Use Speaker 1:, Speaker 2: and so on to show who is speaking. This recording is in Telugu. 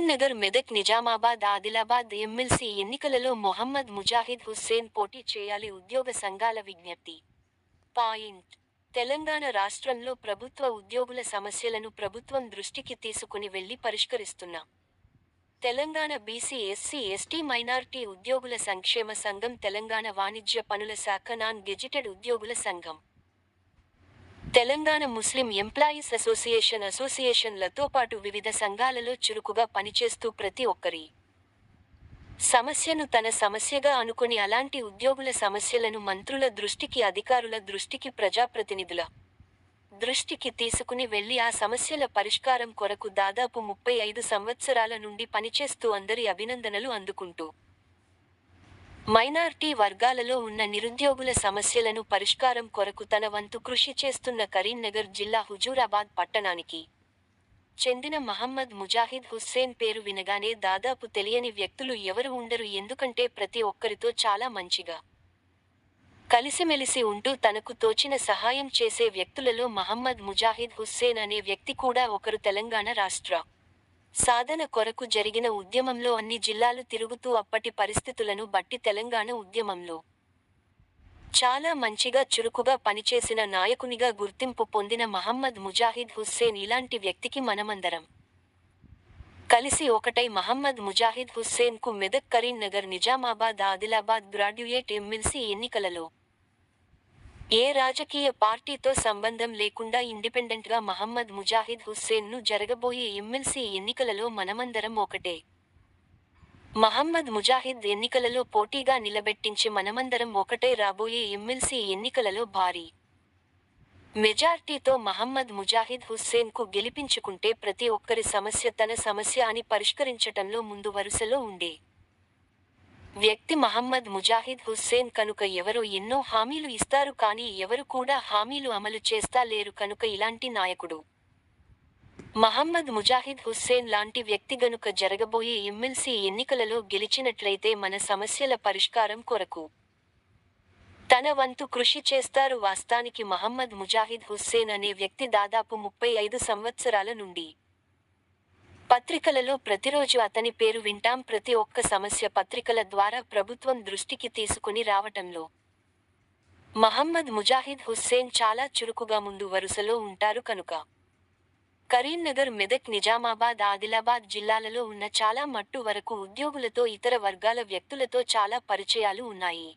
Speaker 1: మెదక్ నిజామాబాద్ ఆదిలాబాద్ ఎమ్మెల్సీ ఎన్నికలలో మొహమ్మద్ ముజాహిద్ హుస్సేన్ పోటీ చేయాలి ఉద్యోగ సంఘాల విజ్ఞప్తి. పాయింట్. తెలంగాణ రాష్ట్రంలో ప్రభుత్వ ఉద్యోగుల సమస్యలను ప్రభుత్వం దృష్టికి తీసుకుని వెళ్ళి పరిష్కరిస్తున్నా. Telangana BC SC ST minority ఉద్యోగుల సంక్షేమ సంఘం తెలంగాణ వాణిజ్య పనుల శాఖ నాన్ గెజిటెడ్ ఉద్యోగుల సంఘం. తెలంగాణ ముస్లిం ఎంప్లాయీస్ అసోసియేషన్ అసోసియేషన్లతో పాటు వివిధ సంఘాలలో చురుకుగా పనిచేస్తూ ప్రతి ఒక్కరి సమస్యను తన సమస్యగా అనుకుని అలాంటి ఉద్యోగుల సమస్యలను మంత్రుల దృష్టికి అధికారుల దృష్టికి ప్రజాప్రతినిధుల దృష్టికి తీసుకుని వెళ్ళి ఆ సమస్యల పరిష్కారం కొరకు దాదాపు ముప్పై ఐదు సంవత్సరాల నుండి పనిచేస్తూ అందరి అభినందనలు అందుకుంటూ మైనార్టీ వర్గాలలో ఉన్న నిరుద్యోగుల సమస్యలను పరిష్కారం కొరకు తన వంతు కృషి చేస్తున్న కరీంనగర్ జిల్లా హుజూరాబాద్ పట్టణానికి చెందిన మహమ్మద్ ముజాహిద్ హుస్సేన్ పేరు వినగానే దాదాపు తెలియని వ్యక్తులు ఎవరు ఉండరు ఎందుకంటే ప్రతి ఒక్కరితో చాలా మంచిగా కలిసిమెలిసి ఉంటూ తనకు తోచిన సహాయం చేసే వ్యక్తులలో మహమ్మద్ ముజాహిద్ హుస్సేన్ అనే వ్యక్తి కూడా ఒకరు తెలంగాణ రాష్ట్ర సాధన కొరకు జరిగిన ఉద్యమంలో అన్ని జిల్లాలు తిరుగుతూ అప్పటి పరిస్థితులను బట్టి తెలంగాణ ఉద్యమంలో. చాలా మంచిగా చురుకుగా పనిచేసిన నాయకునిగా గుర్తింపు పొందిన మహమ్మద్ ముజాహిద్ హుస్సేన్ ఇలాంటి వ్యక్తికి మనమందరం. కలిసి ఒకటై మహమ్మద్ ముజాహిద్ హుస్సేన్కు మెదక్ కరీంనగర్ నిజామాబాద్ ఆదిలాబాద్ గ్రాడ్యుయేట్ ఎమ్మెల్సీ ఎన్నికలలో ఏ రాజకీయ పార్టీతో సంబంధం లేకుండా ఇండిపెండెంట్గా మహమ్మద్ ముజాహిద్ హుస్సేన్ను జరగబోయే ఎమ్మెల్సీ ఎన్నికలలో మనమందరం ఒకటే. మహమ్మద్ ముజాహిద్ ఎన్నికలలో పోటీగా నిలబెట్టించి మనమందరం ఒకటే రాబోయే ఎమ్మెల్సీ ఎన్నికలలో భారీ. మెజార్టీతో మహమ్మద్ ముజాహిద్ హుస్సేన్కు గెలిపించుకుంటే ప్రతి ఒక్కరి సమస్య తన సమస్య అని పరిష్కరించటంలో ముందు వరుసలో ఉండే. వ్యక్తి మహమ్మద్ ముజాహిద్ హుస్సేన్ కనుక ఎవరో ఎన్నో హామీలు ఇస్తారు కానీ ఎవరు కూడా హామీలు అమలు చేస్తా లేరు కనుక ఇలాంటి నాయకుడు. మహమ్మద్ ముజాహిద్ హుస్సేన్ లాంటి వ్యక్తి గనుక జరగబోయే ఎమ్మెల్సీ ఎన్నికలలో గెలిచినట్లయితే మన సమస్యల పరిష్కారం కొరకు. తన వంతు కృషి చేస్తారు వాస్తానికి మహమ్మద్ ముజాహిద్ హుస్సేన్ అనే వ్యక్తి దాదాపు ముప్పై ఐదు సంవత్సరాల నుండి. పత్రికలలో ప్రతిరోజు అతని పేరు వింటాం ప్రతి ఒక్క సమస్య పత్రికల ద్వారా ప్రభుత్వం దృష్టికి తీసుకుని రావటంలో. మహమ్మద్ ముజాహిద్ హుస్సేన్ చాలా చురుకుగా ముందు వరుసలో ఉంటారు కనుక. కరీంనగర్ మెదక్ నిజామాబాద్ ఆదిలాబాద్ జిల్లాలలో ఉన్న చాలా మట్టు వరకు ఉద్యోగులతో ఇతర వర్గాల వ్యక్తులతో చాలా పరిచయాలు ఉన్నాయి.